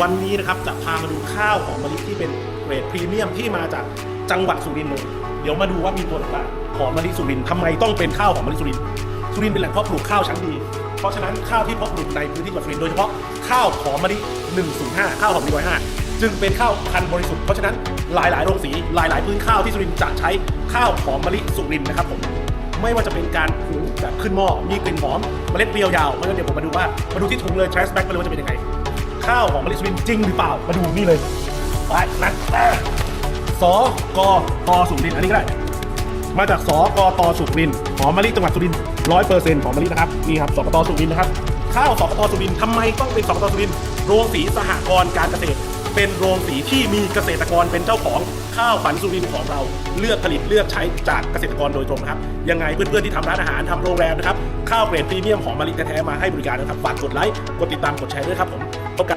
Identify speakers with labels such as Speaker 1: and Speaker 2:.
Speaker 1: วันนี้นะครับจะพามาดูข้าวของมะลิที่เป็นเกรดพรีเมียมที่มาจากจังหวัดสุรินทร์เลยเดี๋ยวมาดูว่ามีตัวไหนบ้างหอมมะลิสุรินทร์ทำไมต้องเป็นข้าวหอมมะลิสุรินทร์สุรินทร์เป็นแหล่งเพาะปลูกข้าวชั้นดี เพราะฉะนั้นข้าวที่เพาะปลูกในพื้นที่จังหวัดสุรินทร์โดยเฉพาะข้าวหอมมะลิ105 ข้าวหอมมะลิ105จึงเป็นข้าวพันธุ์บริสุทธิ์เพราะฉะนั้นหลายๆโรงสีหลาย ๆ พื้นข้าวที่สุรินทร์จะใช้ข้าวหอมมะลิสุรินทร์นะครับผมไม่ว่าจะเป็นการหุงแบบขึ้นหม้อมีกลิ่นหอมเมล็ดเปรี้ยวยาวเพราะฉะนั้นเดี๋ยวผมมาดูว่ามาดูที่ถุงเลย trash back ไปเลยว่าจะเป็นยังไง ข้าวหอมมะลิสุรินจริงหรือเปล่า มาดูนี่เลยไปนะสกตสุรินทร์อันนี้ก็ได้ มาจากสกตสุรินทร์หอมมะลิจังหวัดสุรินทร์ร้อยเปอร์เซ็นต์หอมมะลินะครับนี่ครับสกตสุรินทร์นะครับข้าวสกตสุรินทร์ทำไมต้องเป็นสกตสุรินทร์โรงสีสหกรณ์การเกษตร เป็นโรงสีที่มีเกษตรกรเป็นเจ้าของข้าวฝันสุรินทร์ของเราเลือกผลิตเลือกใช้จากเกษตรกรโดยตรงนะครับยังไงเพื่อนๆที่ทำร้านอาหารทำโรงแรมนะครับข้าวเกรดพรีเมียมหอมมะลิแท้ๆมาให้บริการนะครับฝากกดไลค์กดติดตามกดแชร์ด้วยครับผม